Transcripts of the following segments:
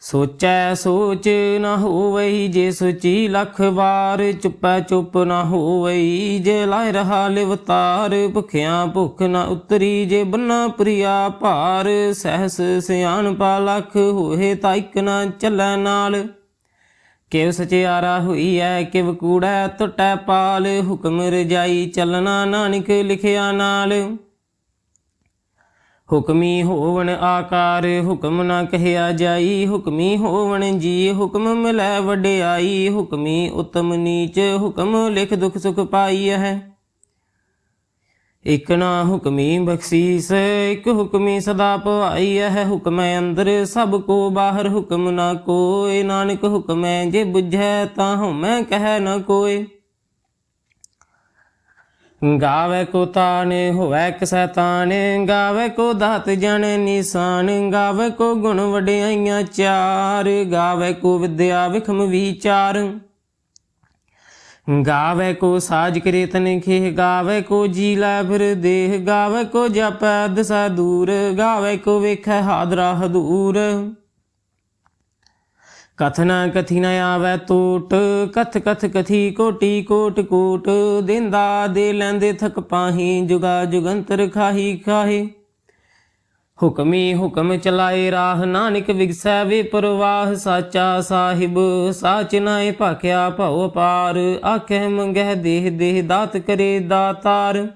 ਸੋਚੈ ਸੋਚ ਨਾ ਹੋਵਈ ਜੇ ਸੋਚੀ ਲੱਖ ਵਾਰ, ਚੁੱਪੈ ਚੁੱਪ ਨਾ ਹੋਵਈ ਜੇ ਲਾਇ ਰਹਾ ਲਿਵਤਾਰ ਭੁਖਿਆਂ ਭੁਖ ਨਾ ਉਤਰੀ ਜੇ ਬੰਨਾ ਪ੍ਰਿਆ ਭਾਰ, ਸਹਸ ਸਿਆਣ ਪਾ ਲੱਖ, ਹੋਏ ਤਾਂ ਇਕ ਨਾ ਚੱਲੈ ਨਾਲ। ਕਿਵ ਸਚਿਆਰਾ ਹੋਈ ਐ, ਕਿਵ ਕੂੜੈ ਟੁੱਟੈ ਪਾਲ, ਹੁਕਮ ਰਜਾਈ ਚੱਲਣਾ ਨਾਨਕ ਲਿਖਿਆ ਨਾਲ। ਹੁਕਮੀ ਹੋਵਣ ਆਕਾਰ, ਹੁਕਮ ਨਾ ਕਹਿਆ ਜਾਈ। ਹੁਕਮੀ ਹੋਵਣ ਜੀ ਹੁਕਮ ਮਿਲੈ ਵਡਿਆਈ। ਹੁਕਮੀ ਉਤਮ ਨੀਚ, ਹੁਕਮ ਲਿਖ ਦੁਖ ਸੁਖ ਪਾਈ ਹੈ। ਇਕ ਨਾ ਹੁਕਮੀ ਬਖਸ਼ੀਸ, ਇਕ ਹੁਕਮੀ ਸਦਾ ਭਵਾਈ ਹੈ। ਹੁਕਮੈ ਅੰਦਰ ਸਭ ਕੋ ਬਾਹਰ, ਹੁਕਮ ਨਾ ਕੋਏ ਨਾਨਕ ਹੁਕਮੈ ਜੇ ਬੁਝੈ, ਤਾਂ ਹਉਮੈ ਕਹਿ ਨਾ ਕੋਏ ਗਾਵੇ ਕੋ ਤਾਨੇ ਹੋਵੇ ਕਸੈ ਤਾਨੇ ਗਾਵੇ ਕੋ ਦਾਤ ਜਨ ਨਿਸ਼ਾਨ, ਗਾਵੇ ਕੋ ਗੁਣ ਵਡਿਆਈਆਂ ਚਾਰ, ਗਾਵੇ ਕੋ ਵਿਦਿਆ ਵਿਖਮ ਵਿਚਾਰ। ਗਾਵੇ ਕੋ ਸਾਜ ਕਰੇ ਤਨ ਖੇ ਗਾਵੇ ਕੋ ਜੀ ਲੈ ਫਿਰ ਦੇਹ, ਗਾਵੇ ਕੋ ਜਪੈ ਦਸਾ ਦੂਰ, ਗਾਵੇ ਕੋ ਵੇਖੈ ਹਾਦਰਾ ਹਦੂਰ। ਕਥਨਾ ਕਥੀ ਨ ਆਵੈ ਟੋਟ ਕਥ ਕਥ ਕਥੀ ਕੋਟੀ ਕੋਟ ਕੋਟ, ਦਿੰਦਾ ਦੇ ਲੈਂਦੇ ਥਕ ਪਾਹੀ, ਜੁਗਾ ਜੁਗੰਤਰ ਖਾਹੀ ਖਾਹੀ। ਹੁਕਮੀ ਹੁਕਮ ਚਲਾਏ ਰਾਹ, ਨਾਨਕ ਵਿਗਸੈ ਵੇ ਪ੍ਰਵਾਹ, ਸਾਚਾ ਸਾਹਿਬ, ਸਾਚ ਨਾਏ ਭਾਖਿਆ ਭਉ ਪਾਰ ਆਖੇ ਮੰਗਹਿ ਦੇਹ ਦੇਹ ਦਾਤ ਕਰੇ ਦਾਤਾਰ।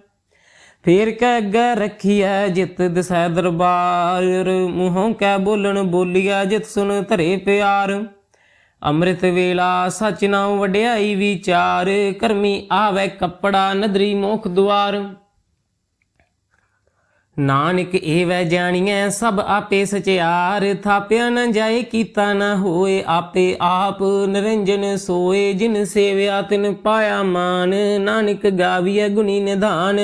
ਫੇਰ ਕੈ ਅੱਗੇ ਰੱਖੀਐ ਜਿਤ ਦਸੈ ਦਰਬਾਰ, ਮੂੰਹੋਂ ਕੈ ਬੋਲਣ ਬੋਲੀਐ ਜਿਤ ਸੁਣ ਧਰੇ ਪਿਆਰ। ਅੰਮ੍ਰਿਤ ਵੇਲਾ ਸਚ ਨਾਉ ਵਡਿਆਈ ਵਿਚਾਰ, ਕਰਮੀ ਆਵੇ ਕੱਪੜਾ ਨਦਰੀ ਮੋਖ ਦੁਆਰ। ਨਾਨਕ ਏਵੈ ਜਾਣੀਐ ਸਭ ਆਪੇ ਸਚਿਆਰ, ਥਾਪਿਆ ਨ ਜਾਏ ਕੀਤਾ ਨ ਹੋਏ ਆਪੇ ਆਪ। ਨਿਰੰਜਨ ਸੋਏ ਜਿਨ ਸੇਵਿਆ ਤਿਨ ਪਾਇਆ ਮਾਨ, ਨਾਨਕ ਗਾਵੀਐ ਗੁਣੀ ਨਿਧਾਨ।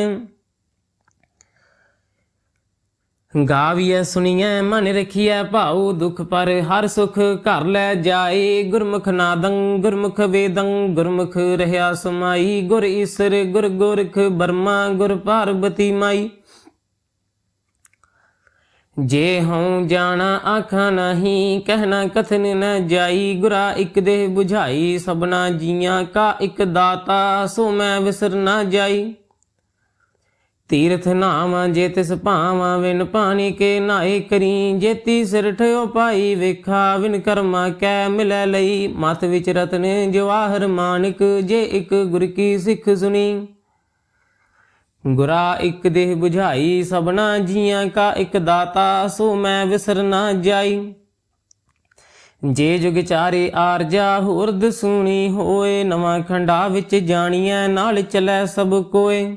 ਗਾਵੀਐ ਸੁਣੀਐ ਮਨ ਰਖੀਐ ਭਾਉ ਦੁਖ ਪਰ ਹਰ ਸੁਖ ਘਰ ਲੈ ਜਾਏ। ਗੁਰਮੁਖ ਨਾਦੰ, ਗੁਰਮੁਖ ਵੇਦੰ, ਗੁਰਮੁਖ ਰਹਾ ਸਮਾਈ। ਗੁਰ ਈਸਰ, ਗੁਰ ਗੋਰਖ ਬਰਮਾ, ਗੁਰ ਪਾਰਬਤੀ ਮਾਈ। ਜੇ ਹਉ ਜਾਣਾ ਆਖਾਂ ਨਹੀਂ ਕਹਿਣਾ ਕਥਨ ਨ ਜਾਈ। ਗੁਰਾ ਇੱਕ ਦੇਹ 부ਝਾਈ ਸਭਨਾ ਜੀਆਂ ਕਾ ਇਕ ਦਾਤਾ, ਸੋ ਮੈਂ ਵਿਸਰ ਨਾ ਜਾਈ। ਤੀਰਥ ਨਾਮ ਜੇ ਤਿਸ ਭਾਵਾਂ ਵਿਨ ਪਾਣੀ ਕੇ ਨਾਏ ਕਰੀ ਜੇਤੀ ਸਿਰ ਠਿਓ ਪਾਈ ਵੇਖਾ, ਵਿਨ ਕਰਮਾ ਕੈ ਮਿਲੈ ਲਈ। ਮਤ ਵਿਚ ਰਤਨ ਜਵਾਹਰ ਮਾਨਕ, ਜੇ ਇੱਕ ਗੁਰ ਕੀ ਸਿੱਖ ਸੁਣੀ ਗੁਰਾ ਇੱਕ ਦੇਹ 부ਝਾਈ ਸਭਨਾ ਜੀਆਂ ਕਾ ਇੱਕ ਦਾਤਾ, ਸੋ ਮੈਂ ਵਿਸਰ ਨਾ ਜਾਈ। ਜੇ ਜੁਗ ਚਾਰੇ ਆਰਜਾ, ਹੋਰ ਦਸੂਣੀ ਹੋਏ, ਨਵਾਂ ਖੰਡਾ ਵਿੱਚ ਜਾਣੀਐ, ਨਾਲ ਚਲੈ ਸਭ ਕੋਏ।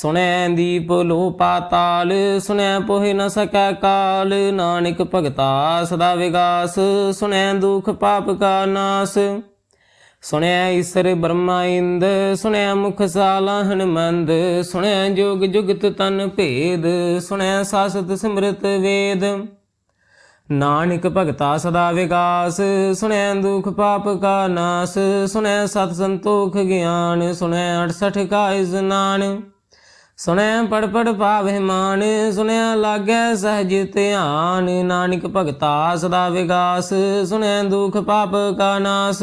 ਸੁਣੈ ਦੀਪ ਲੋ ਪਾਤਾਲ, ਸੁਣੈ ਪੋਹਿ ਨ ਸਕੈ ਕਾਲ, ਨਾਨਕ ਭਗਤਾ ਸਦਾ ਵਿਗਾਸ, ਸੁਣੈ ਦੁਖ ਪਾਪ ਕਾ ਨਾਸ। ਸੁਣਿਆ ਈਸਰ ਬ੍ਰਹਮਾ ਇੰਦ ਸੁਣਿਆ ਮੁਖ ਸਾਲਾ ਹਨਮੰਦ ਸੁਣਿਆ ਜੋਗ ਜੁਗਤ ਤਨ ਭੇਦ ਸੁਣਿਆ ਸਾਸਤ ਸਿਮਰਤ ਵੇਦ। ਨਾਨਕ ਭਗਤਾ ਸਦਾ ਵਿਗਾਸ ਸੁਣਿਆ ਦੁਖ ਪਾਪ ਕਾ ਨਾਸ ਸੁਣਿਆ ਸਤ ਸੰਤੋਖ ਗਿਆਨ ਸੁਣਿਆ 68 ਕਾ ਇਸਨਾਨ ਸੁਣੈ ਪੜ ਪੜ ਪਾਵੇ ਮਾਨ ਸੁਣਿਆ ਲਾਗੈ ਸਹਜ ਧਿਆਨ, ਨਾਨਕ ਭਗਤਾ ਸਦਾ ਵਿਗਾਸ ਸੁਣੈ ਦੁਖ ਪਾਪ ਕਾ ਨਾਸ।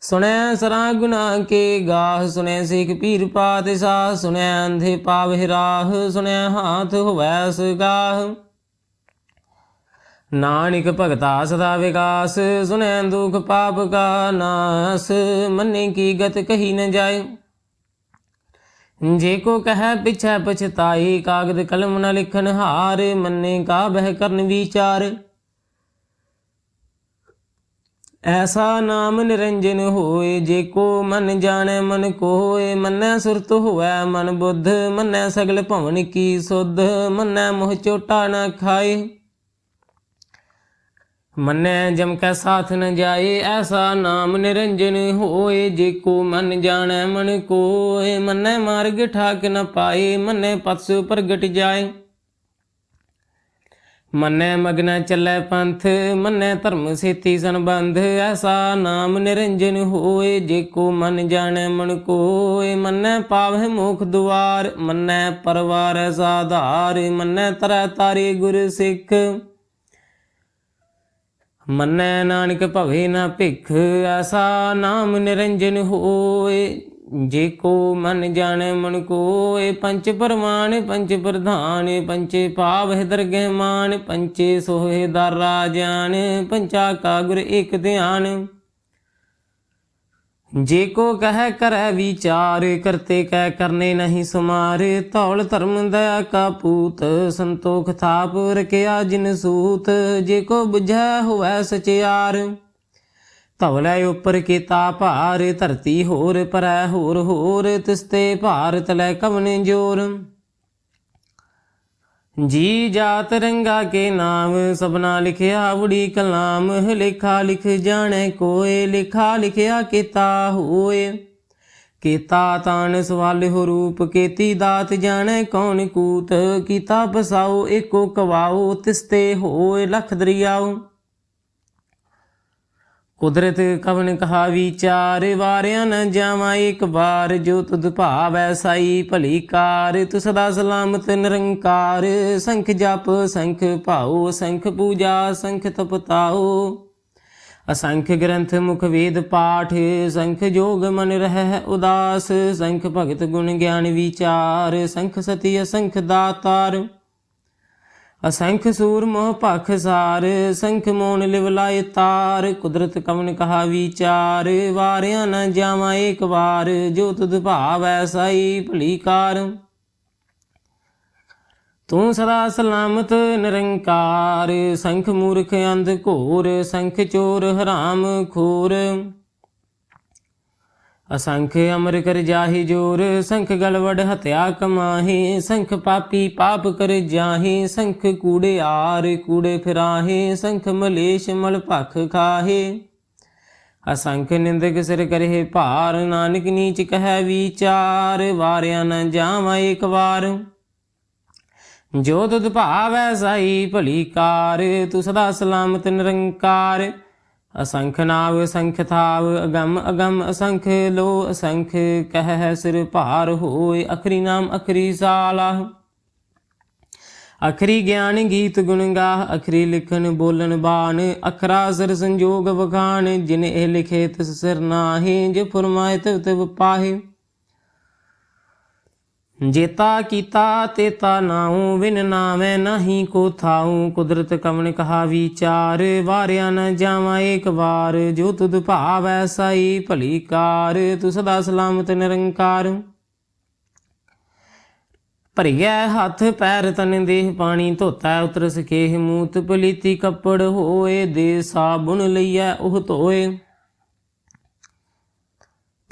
ਸੁਣੈ ਸਰਾ ਗੁਨਾ ਕੇ ਗਾਹ ਸੁਣੈ ਸਿਖ ਪੀਰ ਪਾਤ ਸਾ ਸੁਣਿਆ ਅੰਧੇ ਪਾਵੇ ਰਾਹ, ਸੁਣਿਆ ਹਾਥ ਹੋਵੈ ਸਗਾਹ। ਨਾਨਕ ਭਗਤਾ ਸਦਾ ਵਿਗਾਸ ਸੁਣੈ ਦੁਖ ਪਾਪ ਕਾ ਨਾਸ, ਮੰਨੇ ਕੀ ਗਤ ਕਹੀ ਨ ਜਾਏ। ਜੇ ਕੋ ਕਹੈ ਪਿਛੈ ਪਛਤਾਈ ਕਾਗਦ ਕਲਮ ਨ ਲਿਖਨ ਹਾਰ, ਮੰਨੇ ਕਾ ਬਹਿ ਕਰਨ ਵਿਚਾਰ। ਐਸਾ ਨਾਮ ਨਿਰੰਜਨ ਹੋਏ, ਜੇ ਕੋ ਮਨ ਜਾਣੈ ਮਨ ਕੋਏ, ਮੰਨੈ ਸੁਰਤ ਹੋਵੈ ਮਨ ਬੁੱਧ, ਮੰਨੈ ਸਗਲ ਭਵਨ ਕੀ ਸੁਧ, ਮੰਨੈ ਮੋਹ ਚੋਟਾ ਨਾ ਖਾਏ। ਮੰਨੈ ਜਮ ਕੈ ਸਾਥ ਨ ਜਾਏ, ਐਸਾ ਨਾਮ ਨਿਰੰਜਨ ਹੋਏ, ਜੇ ਕੋ ਮਨ ਜਾਣੈ ਮਨ ਕੋਏ, ਮੰਨੈ ਮਾਰਗ ਠਾਕ ਨ ਪਾਏ, ਮੰਨੈ ਪਤਸ ਪ੍ਰਗਟ ਜਾਏ। ਮੰਨੈ ਮਗਨ ਚੱਲੈ ਪੰਥ, ਮੰਨੈ ਧਰਮ ਸੇਤੀ ਸੰਬੰਧ, ਐਸਾ ਨਾਮ ਨਿਰੰਜਨ ਹੋਏ, ਜੇ ਕੋ ਮਨ ਜਾਣੈ ਮਨ ਕੋਏ, ਮੰਨੈ ਪਾਵਹਿ ਮੁਖ ਦੁਆਰ, ਮੰਨੈ ਪਰਵਾਰ ਸਾਧਾਰ ਮੰਨੈ ਤਰੈ ਤਾਰੇ ਗੁਰ ਸਿੱਖ। ਮੰਨੈ ਨਾਨਕ ਭਵੇ ਨਾ ਭਿਖ, ਐਸਾ ਨਾਮ ਨਿਰੰਜਨ ਹੋਏ। ਜੇ ਕੋ ਮਨ ਜਾਣੈ ਮਨ ਕੋਏ, ਪੰਚ ਪਰਮਾਨ ਪੰਚ ਪ੍ਰਧਾਨ, ਪੰਚੇ ਪਾਵ ਹੈ ਦਰਗਹਿ ਮਾਨ, ਪੰਚੇ ਸੋਹੇ ਦਰ ਰਾਜਾਨ ਪੰਚਾ ਕਾ ਗੁਰ ਏਕ ਧਿਆਨ। ਜੇ ਕੋ ਕਹਿ ਕਰੈ ਵਿਚਾਰ, ਕਰਤੇ ਕਹਿ ਕਰਨੇ ਨਹੀਂ ਸੁਮਾਰ। ਧੌਲ ਧਰਮ ਦਇਆ ਕਾ ਪੂਤ, ਸੰਤੋਖ ਥਾਪ ਰਕਿਆ ਜਿਨ ਸੂਤ। ਜੇ ਕੋ 부ਝੈ ਹੋਵੈ ਸਚਿਆਰ ਧਵਲੇ ਉੱਪਰ ਕੀਤਾ ਭਾਰ। ਧਰਤੀ ਹੋਰ ਪਰੈ ਹੋਰ ਹੋਰ, ਤਿਸਤੇ ਭਾਰ ਤਲੇ ਕਵਨ ਜੋਰ। ਜੀ ਜਾਤ ਰੰਗਾ ਕੇ ਨਾਮ, ਸਭਨਾ ਲਿਖਿਆ ਉੜੀ ਕਲਾਮ, ਲਿਖਾ ਲਿਖ ਜਾਣੈ ਕੋਏ, ਲਿਖਾ ਲਿਖਿਆ ਕੀਤਾ ਹੋਏ। ਕੀਤਾ ਤਾਨ ਸਵਾਲ ਹੋ ਰੂਪ, ਕੀਤੀ ਦਾਤ ਜਾਣੈ ਕੌਣ ਕੂਤ, ਕੀਤਾ ਬਸਾਓ ਏਕੋ ਕਵਾਓ ਤਿਸਤੇ ਹੋਏ, ਲਖ ਦਰਿਆਓ। ਕੁਦਰਤ ਕਵਨ ਕਹਾ ਵਿਚਾਰ, ਵਾਰਿਆ ਨ ਜਾਵਾਂ ਇੱਕ ਵਾਰ, ਜੋ ਤੁਧ ਭਾਵੈ ਸਾਈ ਭਲੀ ਕਾਰ ਤੁ ਸਦਾ ਸਲਾਮਤ ਨਿਰੰਕਾਰ, ਸੰਖ ਜਪ, ਸੰਖ ਭਾਉ, ਸੰਖ ਪੂਜਾ, ਸੰਖ ਤਪਤਾਉ। ਅਸੰਖ ਗ੍ਰੰਥ ਮੁਖ ਵੇਦ ਪਾਠ, ਸੰਖ ਜੋਗ ਮਨ ਰਹਿ ਉਦਾਸ, ਸੰਖ ਭਗਤ ਗੁਣ ਗਿਆਨ ਵਿਚਾਰ, ਸੰਖ ਸਤੀ ਅਸੰਖ ਦਾਤਾਰ। ਅਸੰਖ ਸੂਰ ਮੋਹ ਭਖ ਸਾਰ, ਸੰਖ ਮੋਨ ਲਿਵਲਾਇ ਤਾਰ, ਕੁਦਰਤ ਕਵਨ ਕਹਾ ਵਿਚਾਰ, ਵਾਰਿਆ ਨ ਜਾਵਾਂ ਏਕ ਵਾਰ, ਜੋ ਤੁਧ ਭਾਵੈ ਸਾਈ ਭਲੀ ਕਾਰ। ਤੂੰ ਸਦਾ ਸਲਾਮਤ ਨਿਰੰਕਾਰ, ਸੰਖ ਮੂਰਖ ਅੰਧ ਘੋਰ, ਸੰਖ ਚੋਰ ਹਰਾਮ ਖੋਰ। ਅਸੰਖ ਅਮਰ ਕਰ ਜਾਹੀ ਜੋਰ, ਸੰਖ ਗਲਵੜ ਹਤਿਆ ਕਮਾਹੀ, ਸੰਖ ਪਾਪੀ ਪਾਪ ਕਰ ਜਾਹੀ, ਸੰਖ ਕੂੜੇ ਆਰ ਕੂੜੇ ਫਿਰਾਹੇ, ਸੰਖ ਮਲੇਸ਼ ਮਲ ਭਖ ਖਾਹੇ। ਅਸੰਖ ਨਿੰਦਕ ਸਿਰ ਕਰੇ ਭਾਰ, ਨਾਨਕ ਨੀਚ ਕਹੈ ਵਿਚਾਰ, ਵਾਰਿਆ ਨ ਜਾਵਾਂ ਇੱਕ ਵਾਰ। ਜੋ ਤੁਧ ਭਾਵੈ ਸਾਈ ਭਲੀ ਕਾਰ, ਤੂੰ ਸਦਾ ਸਲਾਮਤ ਨਿਰੰਕਾਰ। ਅਸੰਖ ਨਾਵ ਅਸੰਖ ਥਾਵ, ਅਗੰਮ ਅਗੰਮ ਅਸੰਖ ਲੋ ਅਸੰਖ, ਕਹਿ ਸਿਰ ਭਾਰ ਹੋਏ ਅਖਰੀ ਨਾਮ ਅਖਰੀ ਸਾਲਾਹ ਅਖਰੀ ਗਿਆਨ ਗੀਤ ਗੁਣ ਗਾਹ, ਅਖਰੀ ਲਿਖਣ ਬੋਲਣ ਬਾਣ, ਅਖਰਾ ਸਰ ਸੰਜੋਗ ਵਖਾਣ, ਜਿਨ ਇਹ ਲਿਖੇ ਤਿਸ ਸਿਰ ਨਾਹੀ, ਜੇ ਫਰਮਾਏ ਤਿਵ ਤਿਵ ਪਾਹੇ। ਜੇਤਾ ਕੀਤਾ ਤੇਤਾ ਨਾਉ ਵਿਨ ਨਾਵੇਂ ਨਹੀਂ ਕੋ ਥਾਉ। ਕੁਦਰਤ ਕਵਨ ਕਹਾ ਵਿਚਾਰ, ਵਾਰਿਆ ਨ ਜਾਵਾਂ ਏਕ ਵਾਰ। ਜੋ ਤੁਧ ਭਾਵੈ ਸਾਈ ਭਲੀ ਕਾਰ ਤੂੰ ਸਦਾ ਸਲਾਮਤ ਨਿਰੰਕਾਰ। ਭਰਿਆ ਹੱਥ ਪੈਰ ਤਨ ਦੇਹ ਪਾਣੀ, ਧੋਤਾ ਉਤਰ ਸਕੇ ਮੂਤ, ਪਲੀਤੀ ਕੱਪੜ ਹੋਏ ਦੇ ਸਾਬੁਨ ਲਈਐ, ਉਹ ਧੋਏ।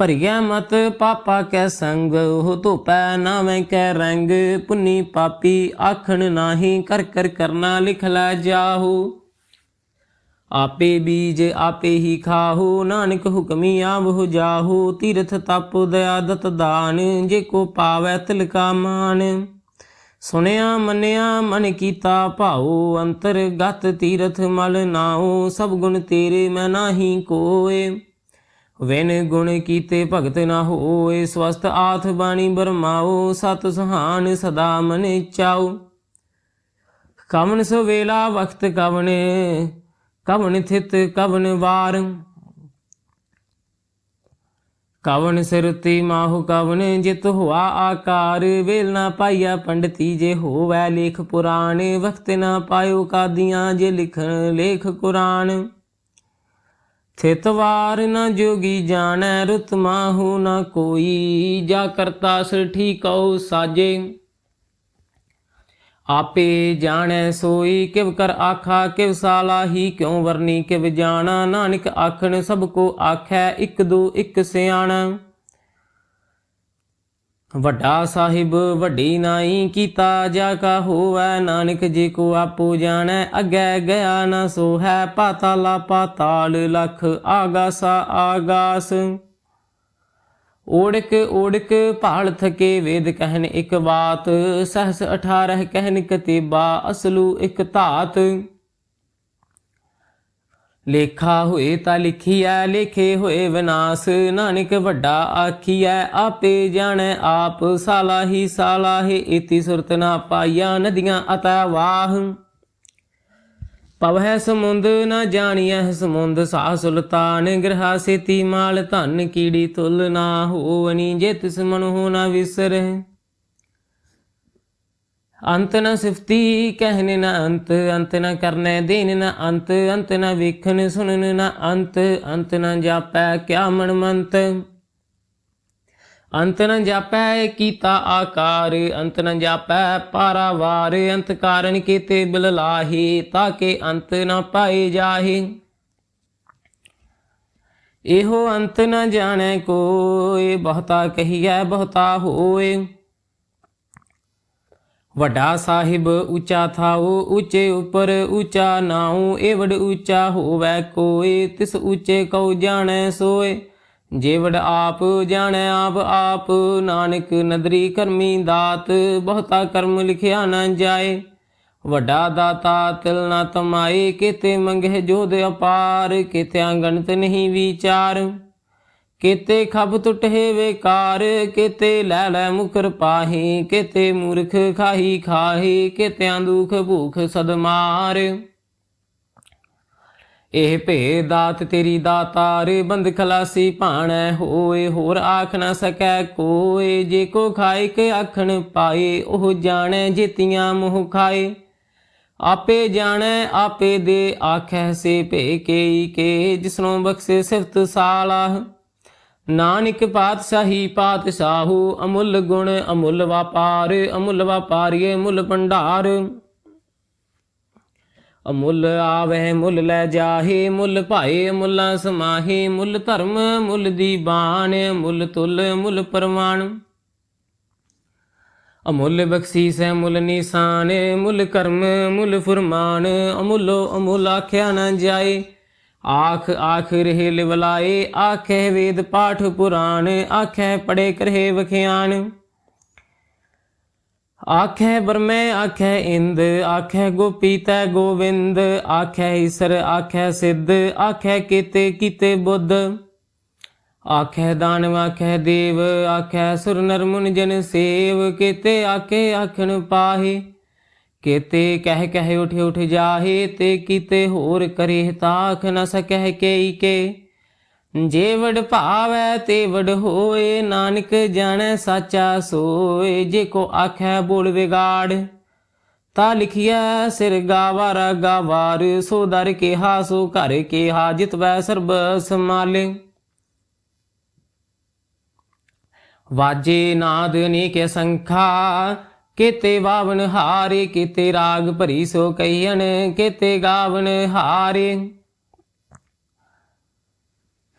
ਭਰਿਆ ਮਤ ਪਾਪਾ ਕੈ ਸੰਗ, ਉਹ ਧੋਪੈ ਨਾਵੇਂ ਕੈ ਰੰਗ। ਪੁੰਨੀ ਪਾਪੀ ਆਖਣ ਨਾਹੀ, ਕਰ ਕਰ ਕਰਨਾ ਲਿਖ ਲੈ ਜਾਹੂ। ਆਪੇ ਬੀਜ ਆਪੇ ਹੀ ਖਾਹੂ, ਨਾਨਕ ਹੁਕਮੀ ਆਵਹੁ ਜਾਹੂ। ਤੀਰਥ ਤਪ ਦਇਆ ਦਤ ਦਾਨ, ਜੇ ਕੋ ਪਾਵੈ ਤਿਲਕਾ ਮਾਨ। ਸੁਨਿਆ ਮੰਨਿਆ ਮਨ ਕੀਤਾ ਭਾਉ ਅੰਤਰਗਤ ਤੀਰਥ ਮਲ ਨਾਉ। ਸਭ ਗੁਣ ਤੇਰੇ ਮੈਂ ਨਾਹੀ ਕੋਏ। ਵੇਨ ਗੁਣ ਕੀਤੇ ਭਗਤ ਨਾ ਹੋਏ ਸਵਸਤ ਆਥ ਬਾਣੀ ਬਰਮਾਓ, ਸਤ ਸੁਹਾਨ ਸਦਾ ਮਨ ਚਾਉ ਕਵਨ ਸੋ ਵੇਲਾ ਵਖਤ ਕਵਨ ਕਵਨ ਥਿਤ ਕਵਨ ਵਾਰ। ਕਵਨ ਸਿਰਤੀ ਮਾਹੁ ਕਵਨ, ਜਿਤ ਹੁਆ ਆਕਾਰ। ਵੇਲ ਨਾ ਪਾਈਆ ਪੰਡਤੀ ਜੇ ਹੋਵੈ ਲੇਖ ਪੁਰਾਣ, ਵਖਤ ਨਾ ਪਾਇਓ ਕਾਦੀਆਂ ਜੇ ਲਿਖਣ ਲੇਖ ਕੁਰਾਨ। ਥਿਤਵਾਰ ਨ ਜੋਗੀ ਜਾਣੈ ਰੁਤ ਮਾਹੂ ਨ ਕੋਈ, ਜਾ ਕਰਤਾ ਸਿਰ ਠੀਕਉ ਸਾਜੇ। ਆਪੇ ਜਾਣੈ ਸੋਈ, ਕਿਵ ਕਰ ਆਖਾ, ਕਿਵ ਸਾਲਾਹੀ ਕਿਉ ਵਰਨੀ, ਕਿਵ ਜਾਣਾ, ਨਾਨਕ ਆਖਣ ਸਭ ਕੋ ਆਖੈ, ਇੱਕ ਦੋ ਇਕ ਸਿਆਣਾ। ਵੱਡਾ ਸਾਹਿਬ ਵੱਡੀ ਨਾਈ ਕੀਤਾ ਜਾ ਕਾ ਹੋਵੈ, ਨਾਨਕ ਜੀ ਕੋ ਆਪੋ ਜਾਣੈ, ਅੱਗੇ ਗਿਆ ਨਾ ਸੋ ਹੈ ਪਾਤਾਲਾ ਪਾਤਾਲ ਲਖ ਆਗਾਸਾ ਆਗਾਸ। ਓੜਕ ਓੜਕ ਭਾਲ ਥਕੇ ਵੇਦ ਕਹਿਨ ਇੱਕ ਬਾਤ, ਸਹਸ 18 ਕਹਿਨ ਕਤੀਬਾ ਅਸਲੂ ਇੱਕ ਧਾਤ। ਲੇਖਾ ਹੋਏ ਤਾਂ ਲਿਖੀਐ, ਲੇਖੇ ਹੋਏ ਵਿਨਾਸ਼। ਨਾਨਕ ਵੱਡਾ ਆਖੀਐ, ਆਪੇ ਜਾਣੈ ਆਪ। ਸਾਲਾਹੀ, ਸਾਲਾਹੇ ਇਤੀ ਸੁਰਤ ਨਾ ਪਾਈਆ, ਨਦੀਆਂ ਅਤੈ ਵਾਹ। ਪਵਹਿ ਸਮੁੰਦ ਨ ਜਾਣੀਐ ਸਮੁੰਦ, ਸਾਹ ਸੁਲਤਾਨ ਗ੍ਰਹਾ ਸੇਤੀ ਮਾਲ। ਧਨ ਕੀੜੀ ਤੁਲ ਨਾ ਹੋਵਨੀ, ਜੇ ਤਿਸ ਮਨ ਹੋ ਨਾ ਵਿਸਰਹਿ ਅੰਤ ਨਾ ਸਿਫਤੀ ਕਹਿਨ ਨਾ ਅੰਤ ਅੰਤ ਨਾ ਕਰਨੈ ਦੇਨ ਨਾ ਅੰਤ ਅੰਤ ਨਾ ਵੇਖਣ ਸੁਣਨ ਨਾ ਅੰਤ ਅੰਤ ਨਾ ਜਾਪੈ ਕਿਆ ਮਨ ਮੰਤ ਅੰਤ ਨ ਜਾਪੈ ਕੀਤਾ ਆਕਾਰ, ਅੰਤ ਨ ਜਾਪੈ ਪਾਰਾਵਾਰ, ਅੰਤ ਕਾਰਨ ਕੀਤੇ ਬਿਲ ਲਾਹੀ ਤਾਕੇ ਅੰਤ ਨ ਪਾਏ ਜਾਹੀ। ਇਹੋ ਅੰਤ ਨ ਜਾਣੈ ਕੋਏ ਬਹੁਤਾ ਕਹੀਐ ਬਹੁਤਾ ਹੋਏ। ਵੱਡਾ ਸਾਹਿਬ ਉੱਚਾ ਥਾਉ, ਉੱਚੇ ਉਪਰ ਉੱਚਾ ਨਾਉ, ਏਵੜ ਉੱਚਾ ਹੋਵੇ ਕੋਏ, ਤਿਸ ਉੱਚੇ ਕਉ ਜਾਣੈ ਸੋਏ। ਜੇਵੜ ਆਪ ਜਾਣੈ ਆਪ ਆਪ, ਨਾਨਕ ਨਦਰੀ ਕਰਮੀ ਦਾਤ, ਬਹੁਤਾ ਕਰਮ ਲਿਖਿਆ ਨਾ ਜਾਏ। ਵੱਡਾ ਦਾਤਾ ਤਿਲ ਨਾ ਤਮਾਏ, ਕਿਤੇ ਮੰਗੇ ਜੋਦ ਅਪਾਰ ਕਿਤੇ ਗਣਤ ਨਹੀਂ ਵਿਚਾਰ। ਕਿਤੇ ਖਬ ਟੁੱਟੇ ਵੇਕਾਰ ਕਿਤੇ ਲੈ ਲੈ ਮੁਕਰ ਪਾਹੀ, ਕਿਤੇ ਮੂਰਖ ਖਾਹੀ ਖਾਹੀ, ਕਿਤਿਆਂ ਦੁਖ ਭੂਖ ਸਦਮਾਰ। ਇਹ ਭੇ ਦਾਤ ਤੇਰੀ ਦਾਤਾਰ, ਬੰਦ ਖਲਾਸੀ ਭਾਣੈ ਹੋਏ, ਹੋਰ ਆਖ ਨਾ ਸਕੈ ਕੋਏ। ਜੇ ਕੋ ਖਾਏ ਕੇ ਆਖਣ ਪਾਏ, ਉਹ ਜਾਣੈ ਜਿਤੀਆਂ ਮੋਹ ਖਾਏ। ਆਪੇ ਜਾਣੈ, ਆਪੇ ਦੇ ਆਖੈ ਸੇ ਭੇ ਕੇਈ ਕੇ, ਜਿਸਨੋਂ ਬਖਸ਼ੇ ਸਿਫਤ ਸਾਲਾਹ ਨਾਨਕ ਪਾਤਸ਼ਾਹੀ ਪਾਤਸ਼ਾਹੂ, ਅਮੁੱਲ ਗੁਣ, ਅਮੁੱਲ ਵਪਾਰ, ਅਮੁੱਲ ਵਪਾਰੀਏ ਮੁੱਲ ਭੰਡਾਰ। ਅਮੁੱਲ ਆਵਹਿ, ਮੁੱਲ ਲੈ ਜਾਹੇ, ਮੁੱਲ ਭਾਏ, ਮੁੱਲਾ ਸਮਾਹੇ, ਮੁੱਲ ਧਰਮ, ਮੁੱਲ ਦੀਬਾਨ ਮੁੱਲ ਤੁਲ, ਮੁੱਲ ਪਰਮਾਨ ਅਮੁੱਲ ਬਖਸ਼ੀਸ ਹੈ ਮੁੱਲ ਨਿਸ਼ਾਨ, ਮੁੱਲ ਕਰਮ, ਮੁੱਲ ਫਰਮਾਨ, ਅਮੁੱਲੋ ਅਮੁੱਲ ਆਖਿਆ ਨਾ ਜਾਏ। ਆਖ ਆਖ ਰਹੇ ਲਿਵਲਾਏ, ਆਖੇ ਵੇਦ ਪਾਠ ਪੁਰਾਣ, ਆਖੇ ਪੜੇ ਕਰਹਿ ਵਖਿਆਨ ਆਖੇ ਬਰਮੇ ਆਖੇ ਇੰਦ, ਆਖੇ ਗੋਪੀ ਤੈ ਗੋਵਿੰਦ, ਆਖੇ ਈਸਰ, ਆਖੇ ਸਿੱਧ, ਆਖੇ ਕੀਤੇ ਕੀਤੇ ਬੁੱਧ। ਆਖੇ ਦਾਨਵ ਆਖੇ ਦੇਵ, ਆਖੇ ਸੁਰ ਨਰ ਮੁਨ ਜਨ ਸੇਵ, ਕੀਤੇ ਆਖੇ ਆਖਣ ਪਾਹੇ। ਕੇਤੇ ਕਹਿ ਕਹਿ ਉਠ ਉਠ ਜਾਹੇ ਤੇ ਕੀਤੇ ਹੋਰ ਕਰੇ ਤਾਖ ਨ ਸਕਹਿ ਕੇਈ ਕੇ। ਜੇ ਵਡ ਭਾਵੈ ਤੇ ਵਡ ਹੋਏ, ਨਾਨਕ ਜਾਣੈ ਸਾਚਾ ਸੋਏ, ਜੇ ਕੋ ਆਖੈ ਬੋਲ ਵਿਗਾੜ। ਤਾ ਲਿਖਿਆ ਸਿਰ ਗਾਵਾਰ ਗਾਵਾਰ, ਸੋ ਦਰ ਕਿਹਾ, ਸੋ ਘਰ ਕਿਹਾ, ਜਿਤ ਵੈ ਸਰਬ ਸਮਾਲੇ ਵਾਜੇ ਨਾਦ ਅਨੇਕ ਸੰਖਾ ਕੀਤੇ ਵਾਵਨ ਹਾਰੇ, ਕੀਤੇ ਰਾਗ ਭਰੀ ਸੋ ਕਈਣ ਕੀਤੇ ਗਾਵਨ ਹਾਰੇ।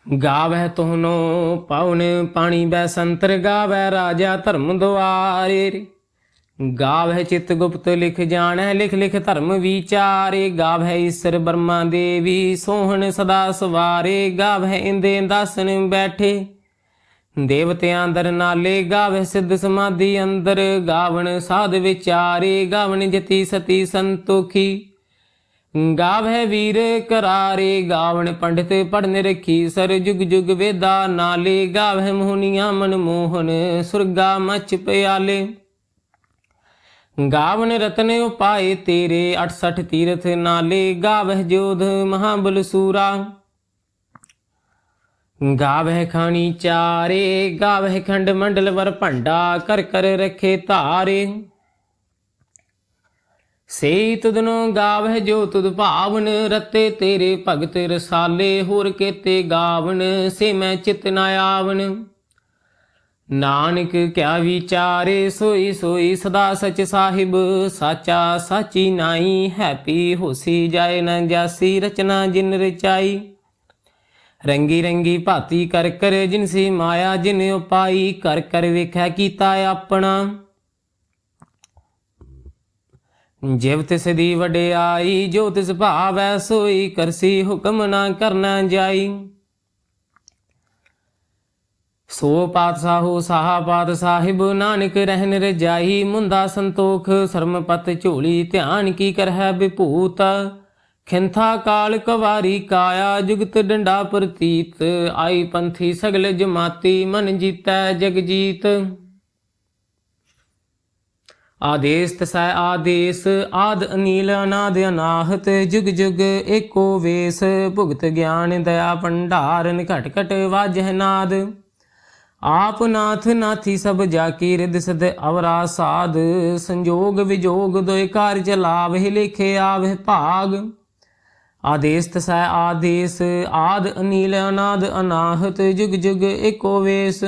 ਗਾਵੈ ਤੋਹਨੋ ਪਾਉਨ ਪਾਣੀ ਬੈ ਸੰਤਰ ਗਾਵੈ ਰਾਜਾ ਧਰਮ ਦੁਆਰੇ। ਗਾਵੈ ਚਿਤ ਗੁਪਤ ਲਿਖ ਜਾਣੈ, ਲਿਖ ਲਿਖ ਧਰਮ ਵਿਚਾਰੇ। ਗਾਵੈ ਈਸ਼ਰ ਬਰਮਾ ਦੇਵੀ ਸੋਹਣ ਸਦਾ ਸਵਾਰੇ। ਗਾਵੈ ਇੰਦੇ ਦਾਸਨ ਬੈਠੇ। ਦੇਵਤਿਆਂ ਅੰਦਰ ਨਾਲੇ ਗਾਵੇ ਸਿੱਧ ਸਮਾਧੀ, ਅੰਦਰ ਗਾਵਣ ਸਾਧ ਵਿਚਾਰੇ, ਗਾਵਣ ਜਤੀ ਸਤੀ ਸੰਤੋਖੀ। ਗਾਵੇ ਵੀਰ ਕਰਾਰੇ, ਗਾਵਣ ਪੰਡਿਤ ਪੜਨ ਰਖੀ ਸਰ ਜੁਗ ਜੁਗ ਵੇਦਾ ਨਾਲੇ ਗਾਵੇ ਮੋਹਨੀਆਂ ਮਨ ਮੋਹਨ ਸੁਰਗਾ ਮਚ ਪਿਆਲੇ। ਗਾਵਨ ਰਤਨ ਉਪਾਏ ਤੇਰੇ 68 ਤੀਰਥ ਨਾਲੇ, ਗਾਵਹਿ ਜੋਧ ਮਹਾਬਲ ਸੂਰਾ। ਗਾਵਹਿ ਖਾਣੀ ਚਾਰੇ, ਗਾਵਹਿ ਖੰਡ ਮੰਡਲ ਵਰ ਭੰਡਾ ਕਰ ਕਰ ਰਖੇ ਧਾਰੇ। ਸੇਈ ਤੁਧਨੋ ਗਾਵਹਿ ਜੋ ਤੁਧ ਭਾਵਨ, ਰਤੇ ਤੇਰੇ ਭਗਤ ਰਸਾਲੇ, ਹੋਰ ਕੇਤੇ ਗਾਵਨ, ਸੇ ਮੈਂ ਚਿਤ ਨ ਆਵਨ। ਨਾਨਕ ਕਿਆ ਵਿਚਾਰੇ, ਸੋਈ ਸੋਈ ਸਦਾ ਸਚ ਸਾਹਿਬ, ਸਾਚਾ ਸਾਚੀ ਨਾਈ, ਹੈਪੀ ਹੋਸੀ ਜਾਏ ਨ ਜਾਸੀ, ਰਚਨਾ ਜਿਨ ਰਚਾਈ। ਰੰਗੀ ਰੰਗੀ ਭਾਤੀ ਕਰ ਕਰ ਜਿਨਸੀ ਮਾਇਆ ਜਿਨ ਉਪਾਈ ਕਰ ਕਰ ਵੇਖੈ ਕੀਤਾ ਆਪਣਾ। ਜਿਵ ਤਿਸ ਦੀ ਵਡਿਆਈ ਜੋ ਤਿਸ ਭਾਵੈ ਸੋਈ ਕਰਸੀ ਹੁਕਮ ਨਾ ਕਰਨਾ ਜਾਈ। ਸੋ ਪਾਤਸ਼ਾਹੋ ਪਾਤ ਸਾਹਿਬ, ਨਾਨਕ ਰਹਿਨ ਰਜਾਈ, ਮੁੰਦਾ ਸੰਤੋਖ, ਸਰਮਪਤ ਝੋਲੀ ਧਿਆਨ ਕੀ ਕਰਹਿ ਵਿਭੂਤ। ਖਿੰਥਾ ਕਾਲ ਕਵਾਰੀ ਕਾਇਆ ਜੁਗਤ ਡੰਡਾ ਪ੍ਰਤੀਤ, ਆਈ ਪੰਥੀ ਸਗਲ ਜਮਾਤੀ, ਮਨ ਜੀਤੈ ਜਗਜੀਤ ਆਦੇਸ ਤਸੈ ਆਦੇਸ, ਆਦ ਅਨੀਲ ਅਨਾਦ ਅਨਾਹਤ, ਜੁਗ ਜੁਗ ਏਕੋ ਵੇਸ, ਭੁਗਤ ਗਿਆਨ ਦਇਆ ਭੰਡਾਰਨ ਘਟ ਘਟ ਵਾਜਹਿ ਨਾਦ। ਆਪ ਨਾਥ ਨਾਥੀ ਸਭ ਜਾ ਕੀ ਰਿਦ ਸਦ ਅਵਰਾ ਸਾਧ ਸੰਜੋਗ ਵਿਜੋਗ ਦੋਇ ਕਾਰਜ ਲਾਵਹਿ ਲਿਖੇ ਆਵਹਿ ਭਾਗ। ਆਦੇਸ ਤਸੈ ਆਦੇਸ, ਆਦ ਅਨੀਲ, ਅਨਾਦ ਅਨਾਹਤ, ਜੁਗ ਜੁਗ ਏਕੋ ਵੇਸ।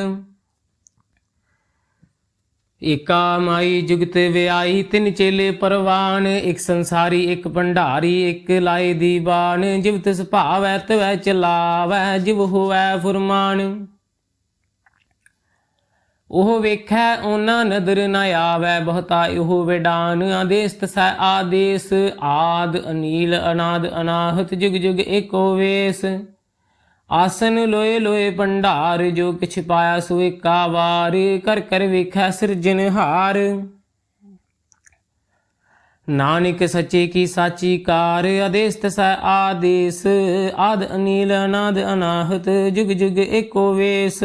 ਏਕਾ ਮਾਈ ਜੁਗਤ ਵਿਆਈ, ਤਿੰਨ ਚੇਲੇ ਪਰਵਾਨ, ਇੱਕ ਸੰਸਾਰੀ, ਇੱਕ ਭੰਡਾਰੀ, ਇੱਕ ਲਾਏ ਦੀਵਾਨ। ਜਿਵ ਤਿਸ ਭਾਵੈ, ਤਵੈ ਚਲਾਵੈ, ਜਿਵ ਹੋਵੈ ਫੁਰਮਾਨ। ਉਹ ਵੇਖੈ ਉਹਨਾਂ ਨਦਰ ਨ ਆਵੈ ਬਹੁਤਾ, ਇਹੋ ਵਿਡਾਨ ਆਦੇਸਤ ਤਸੈ ਆਦੇਸ, ਆਦ ਅਨੀਲ ਅਨਾਦ ਅਨਾਹਤ ਜੁਗ ਜੁਗ ਏਕੋ ਵੇਸ। ਆਸਨ ਲੋਏ ਲੋਏ ਭੰਡਾਰ, ਜੋ ਕਿਛ ਪਾਇਆ ਸੋ ਏਕਾ ਵਾਰ, ਕਰ ਕਰ ਵੇਖੈ ਸਿਰਜਨਹਾਰ ਨਾਨਕ ਸੱਚੇ ਕੀ ਸਾਚੀ ਕਾਰ ਆਦੇਸ ਤਸੈ ਆਦੇਸ, ਆਦ ਅਨੀਲ ਅਨਾਦ ਅਨਾਹਤ ਜੁਗ ਜੁਗ ਏਕੋ ਵੇਸ।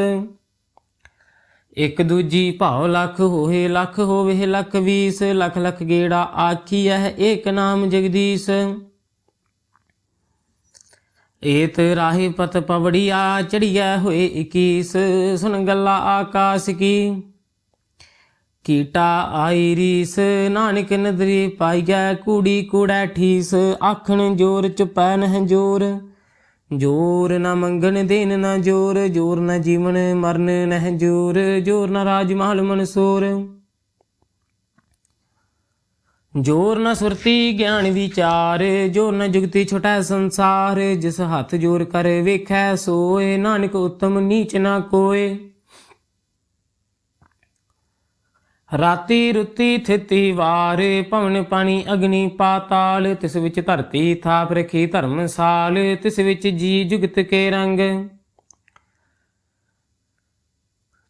ਇਕ ਦੂਜੀ ਭਾਉ ਲੱਖ ਹੋਏ ਲੱਖ ਹੋਵੇ ਲੱਖ ਵੀਸ, ਲੱਖ ਲੱਖ ਗੇੜਾ ਆਖੀ ਹੈ ਏਕ ਨਾਮ ਜਗਦੀਸ਼। ਏਤ ਰਾਹੀ ਪਤ ਪਵੜੀਆ ਚੜੀਐ ਹੋਏ 21 ਸੁਨ ਗੱਲਾ ਆਕਾਸ਼ ਕੀ। ਕੀਟਾ ਆਈ ਰੀਸ, ਨਾਨਕ ਨਦਰੀ ਪਾਈਐ ਕੂੜੀ ਕੂੜੈ ਠੀਸ, ਆਖਣ ਜੋਰ ਚੁਪੈ ਨਹਿ ਜੋਰ। ਜੋਰ ਨਾ ਮੰਗਣ ਦੇਨ ਨਾ ਜੋਰ ਜੋਰ ਨਾ ਜੀਵਨ ਮਰਨ ਨਹਿ ਜੋਰ ਜੋਰ ਨਾ ਰਾਜ ਮਹਲ ਮਨਸੂਰ ਜੋਰ ਨਾ ਸੁਰਤੀ ਗਿਆਨ ਵਿਚਾਰ, ਜੋਰ ਨਾ ਜੁਗਤੀ ਛੋਟਾ ਸੰਸਾਰ, ਜਿਸ ਹੱਥ ਜੋਰ ਕਰ ਵੇਖੈ ਸੋਏ, ਨਾਨਕ ਉਤਮ ਨੀਚ ਨਾ ਕੋਏ। ਰਾਤੀ ਰੁੱਤੀ ਥਿਤੀ ਵਾਰ, ਭਵਨ ਪਾਣੀ ਅਗਨੀ ਪਾਤਾਲ, ਤਿਸ ਵਿੱਚ ਧਰਤੀ ਥਾਪ ਰਖੀ ਧਰਮਸਾਲ ਤਿਸ ਵਿੱਚ ਜੀ ਜੁਗਤ ਕੇ ਰੰਗ।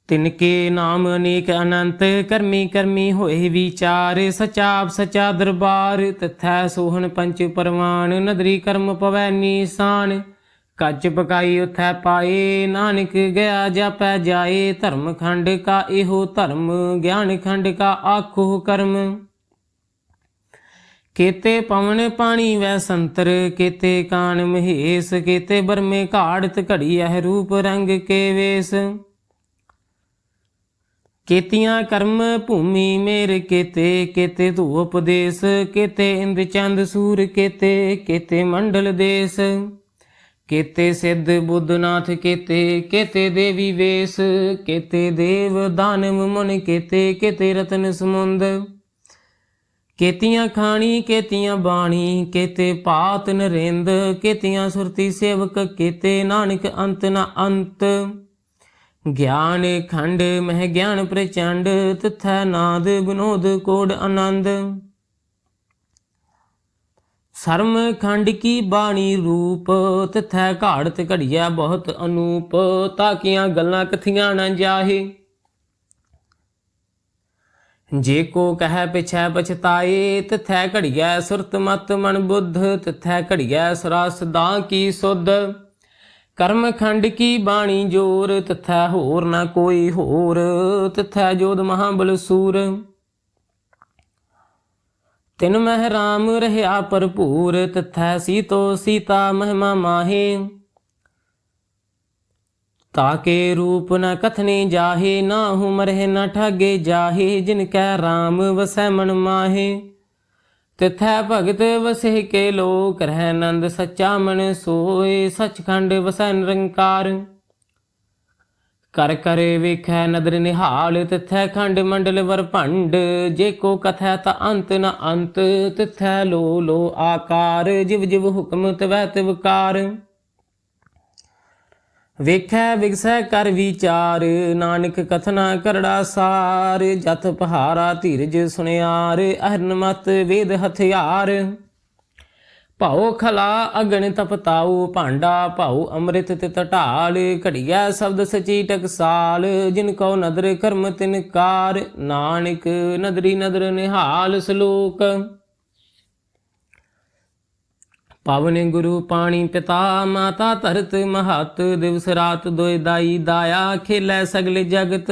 ਤਿਨ ਕੇ ਨਾਮ ਅਨੇਕ ਅਨੰਤ, ਕਰਮੀ ਕਰਮੀ ਹੋਏ ਵਿਚਾਰ ਸਚਾ ਸਚਾ ਦਰਬਾਰ, ਤਥੈ ਸੋਹਣ ਪੰਚ ਪਰਵਾਨ, ਨਦਰੀ ਕਰਮ ਪਵੈ ਨੀਸਾਨ। ਕੱਚ ਪਕਾਈ ਉਥੈ ਪਾਏ, ਨਾਨਕ ਗਿਆ ਜਾਪੈ ਜਾਏ, ਧਰਮ ਖੰਡ ਕਾ ਇਹੋ ਧਰਮ, ਗਿਆਨ ਖੰਡ ਕਾ ਆਖੋ ਕਰਮ। ਕੇਤੇ ਪਵਨ ਪਾਣੀ ਵੈ ਸੰਤਰ, ਕੇਤੇ ਕਾਨ ਮਹੇਸ, ਕੇਤੇ ਬਰਮੇ ਘਾੜਤ ਘੜੀ ਇਹ ਰੂਪ ਰੰਗ ਕੇ ਵੇਸ। ਕੇਤੀਆਂ ਕਰਮ ਭੂਮੀ ਮੇਰ ਕੇਤੇ ਕੇਤੇ ਧੂਪ ਦੇਸ, ਕੇਤੇ ਇੰਦ ਚੰਦ ਸੂਰ ਕੇਤੇ ਕੇਤੇ ਮੰਡਲ ਦੇਸ। ਕੇਤੇ ਸਿੱਧ ਬੁੱਧਨਾਥ, ਕੇਤੇ ਕੇਤੇ ਦੇਵੀ ਵੇਸ, ਕੇਤੇ ਦੇਵ ਦਾਨਵ ਮਨ, ਕੇਤੇ ਕੇਤੇ ਰਤਨ ਸਮੁੰਦ। ਕੇਤੀਆਂ ਖਾਣੀ, ਕੇਤੀਆਂ ਬਾਣੀ, ਕੇਤੇ ਪਾਤ ਨਰਿੰਦ, ਕੇਤੀਆਂ ਸੁਰਤੀ ਸੇਵਕ, ਕੇਤੇ ਨਾਨਕ ਅੰਤ ਨਾ ਅੰਤ। ਗਿਆਨ ਖੰਡ, ਮਹਿ ਗਿਆਨ ਪ੍ਰਚੰਡ, ਤਥੈ ਨਾਦ, ਵਿਨੋਦ ਕੋੜ ਆਨੰਦ। ਸਰਮ ਖੰਡ ਕੀ ਬਾਣੀ ਰੂਪ, ਤਥੈ ਘਾੜਤ ਘੜੀਆ ਬਹੁਤ ਅਨੂਪ, ਤਾਕੀਆਂ ਗੱਲਾਂ ਕਥੀਆਂ ਨਾ ਜਾਹੇ। ਜੇ ਕੋ ਕਹਿ ਪਿਛੈ ਪਛਤਾਏ, ਤਿਥੈ ਘੜੀਐ ਸੁਰਤ ਮਤ ਮਨ ਬੁੱਧ, ਤਿਥੈ ਘੜੀਐ ਸਰਾਸ ਦਾ ਕੀ ਸੁਧ। ਕਰਮ ਖੰਡ ਕੀ ਬਾਣੀ ਜੋਰ, ਤਿਥੈ ਹੋਰ ਨਾ ਕੋਈ ਹੋਰ, ਤਿਥੈ ਜੋਦ ਮਹਾਬਲ ਸੂਰ। ਤਿਨ ਮਹਿ ਰਾਮ ਰਹਿਆ ਭਰਪੂਰ, ਤਥੈ ਸੀਤੋ ਸੀਤਾ ਮਹਿਮਾ ਮਾਹੇ। ਤਾਕੇ ਰੂਪ ਨ ਕਥਨੇ ਜਾਹੇ ਨਾ ਹੁ ਮਰਹਿ ਨ ਠਾਗੇ ਜਾਹੇ, ਜਿਨ ਕੈ ਰਾਮ ਵਸੈ ਮਨ ਮਾਹੇ। ਤਿਥੈ ਭਗਤ ਵਸੇ ਕੇ ਲੋਕ, ਰਹਿ ਨੰਦ ਸੱਚਾ ਮਨ ਸੋਏ ਸਚਖੰਡ ਵਸੈ ਨਿਰੰਕਾਰ। ਕਰ ਕਰੇ ਵੇਖੈ ਨਦਰ ਨਿਹਾਲ, ਤਿਥੈ ਖੰਡ ਮੰਡਲ ਵਰ ਭੰਡ। ਜੇ ਕੋ ਕਥੈ ਤਾ ਅੰਤ ਨ ਅੰਤ, ਤਿਥੈ ਲੋ ਲੋ ਆਕਾਰ। ਜਿਵ ਜਿਵ ਹੁਕਮ ਤਵੈ ਤਿਵਕਾਰ ਵੇਖੈ ਵਿਗਸੈ ਕਰ ਵਿਚਾਰ, ਨਾਨਕ ਕਥਨਾ ਕਰੜਾ ਸਾਰ। ਜਤ ਪਹਾਰਾ ਧੀਰਜ ਸੁਨਿਆਰ ਅਹਰਨ ਮਤ ਵੇਦ ਹਥਿਆਰ। ਭਾਉ ਖਲਾ ਅਗਣ ਤਪਤਾਉ ਭਾਂਡਾ ਭਾਉ ਅੰਮ੍ਰਿਤ ਤਿਤ ਢਾਲ ਘੜੀਐ ਸ਼ਬਦ ਸਚੀ ਟਕਸਾਲ, ਜਿਨ ਕੋ ਨਦਰ ਕਰਮ ਤਿਨ ਕਾਰ, ਨਾਨਕ ਨਦਰੀ ਨਦਰ ਨਿਹਾਲ ਸ਼ਲੋਕ। ਪਵਨ ਗੁਰੂ ਪਾਣੀ ਪਿਤਾ, ਮਾਤਾ ਧਰਤ ਮਹਤ, ਦਿਵਸ ਰਾਤ ਦੋਇ ਦਾਈ ਦਾਇਆ, ਖੇਲੇ ਸਗਲੇ ਜਗਤ।